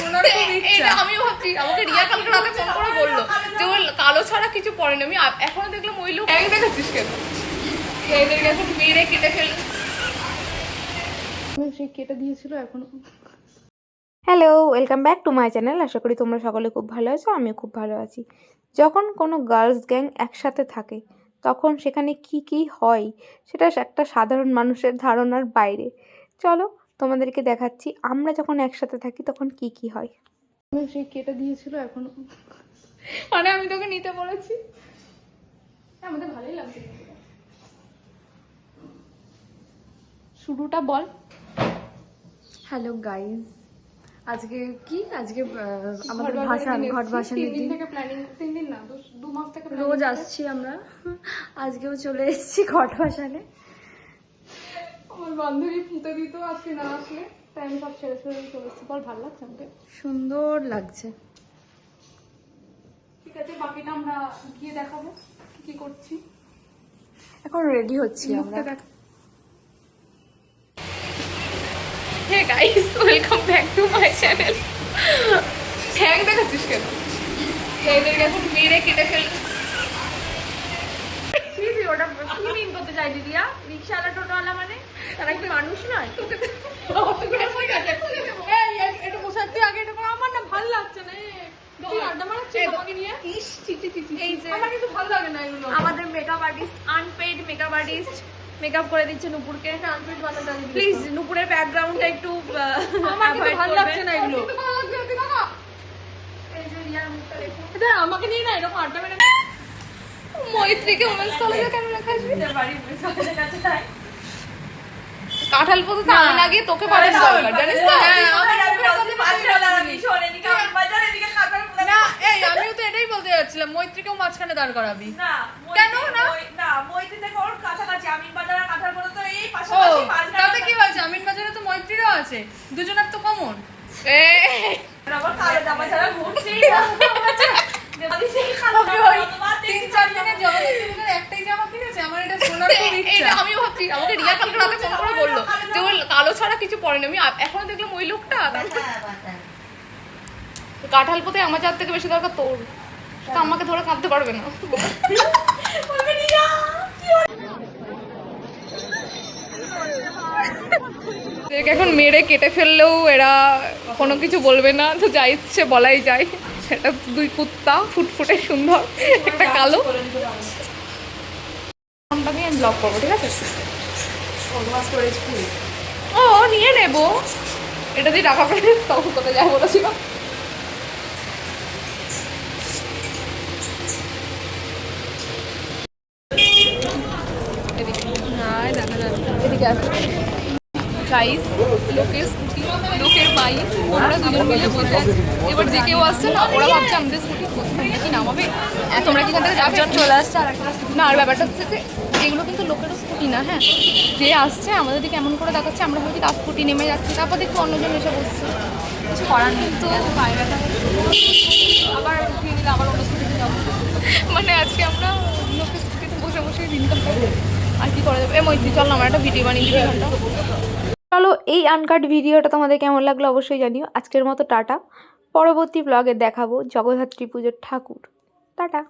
শোনার খুব এটা আমিও ভাবছি আমাকে রিয়া কালকে রাতে ফোন করে বলল যে ওর কালো ছাড়া কিছু পড়েনি আমি এখনও দেখলাম ওই লোক এক দেখাচ্ছিস কেন? এদেরকে এখন মেরে কেটে ফেল সে কেটে দিয়েছিল এখনও। Hello welcome back to my channel আশা করি তোমরা সকলে খুব ভালো আছো আমিও খুব ভালো আছি। যখন কোনো গার্লস গ্যাং একসাথে থাকে তখন সেখানে কি কি হয় সেটা একটা সাধারণ মানুষের ধারণার বাইরে। চলো তোমাদেরকে দেখাচ্ছি আমরা যখন একসাথে থাকি তখন কি কি হয়। সে কেটে দিয়েছিল এখনও মানে আমি তোকে নিতে বলেছি। আমাদের ভালোই লাগছে। শুরুটা বল। হ্যালো গাইস আজকে কি? আজকে আমাদের ভাষা ঘট ভাষানির তিন থেকে প্ল্যানিং তিন দিন না দু- দু মাস থেকে রোজ আসছি আমরা। আজকেও চলে এসেছি ঘট ভাসানে আমার বান্ধবী পুঁতে দিত আজকে না আসলে তাই আমি সব ছেড়ে ছেড়ে চলে এসেছি। বল ভালো লাগছে আমাকে? সুন্দর লাগছে। ঠিক আছে বাকিটা আমরা গিয়ে দেখাবো কি কি করছি। এখন রেডি হচ্ছি আমরা। মুখটা দেখ। Hey guys welcome back to my channel ঠ্যাং দেখাচ্ছিস কেন? এদেরকে এখন মেরে কেটে ফেল ওটা কি মিন করতে চাই দিদিয়া? রিক্সাওয়ালা টোটোওয়ালা মানে? তারা কি মানুষ নয়? এটা আগে এটা আমার না ভালো লাগছে না আমাদের makeup artist makeup artist makeup করে দিচ্ছে নুপুরকে প্লিজ নুপুরের ব্যাকগ্রাউন্ডটা একটু ভালো লাগছে না এগুলো। আমাকে নিয়ে না এরকম আড্ডা মেরে মৈত্রীকে ওমেন্স কলেজে কেন লেখা আসবে? বাড়ির কাছে তাই। কাঁঠাল পথে তো আমি লাগিয়ে তোকে পাঠানো দরকার জানিস তো হ্যাঁ, না এই আমিও তো এটাই বলতে যাচ্ছিলাম মৈত্রীকেও মাঝখানে দাঁড় করাবি কেন না? ও তাতে কি হয়েছে আমিন বাজারে তো মৈত্রীরও আছে দুজনের তো কমন এ তিন চার দিনের জামা তিন একটাই জামা কিনেছে আমার এটা শোনার খুব ইচ্ছা আমিও ভাবছি আমাকে রিয়া কালকে রাতে ফোন কালো ছাড়া কিছু পড়েনি। আমি এখনও দেখলাম ওই লোকটা কাঁঠাল পথে আমার যার থেকে বেশি দরকার তোর। আমাকে ধরে কাঁদতে পারবে না। এখন মেরে কেটে ফেললেও এরা কোনো কিছু বলবে না, তো যা ইচ্ছে বলাই যায়। সেটা দুই কুত্তা, ফুটফুটে সুন্দর, একটা কালো। আমি ব্লক করব, ঠিক আছে? ও নিয়ে নেব। এটা দিয়ে টাকা পেলে তখন কোথায় যাব বলেছিল এদিকে এদিকে আসো গাইস লোকের স্কুটি লোকের বাইক আমরা দুজন মিলে বসে আছি। এবার যে কেউ আসছে না ওরা ভাবছে আমাদের স্কুটি কোথায় কি নামাবে? তোমরা কি থেকে একজন চলে আসছে আর না আর ব্যাপারটা হচ্ছে যে এগুলো কিন্তু লোকের স্কুটি না হ্যাঁ? যে আসছে আমাদের দিকে এমন করে দেখাচ্ছে আমরা ভাবছি তার স্কুটি নেমে যাচ্ছে তারপর দেখি অন্যজন এসে বসছে। কিছু করার নেই। তো বাইরেটা আবার উঠিয়ে দিলে আবার অন্য স্কুটিতে যাব। মানে আজকে আমরা লোকের স্কুটিতে বসে বসে দিনকাল কাটাবো। আর কি করা যাবে? এ মৈত্রী চল না আমার একটা ভিডিও বানিয়ে দিবি ঘণ্টা। চলো এই আনকাট ভিডিওটা তোমাদের কেমন লাগল অবশ্যই জানিও। আজকের মতো টাটা। পরবর্তী ব্লগে দেখাবো জগদ্ধাত্রী পুজোর ঠাকুর। টাটা।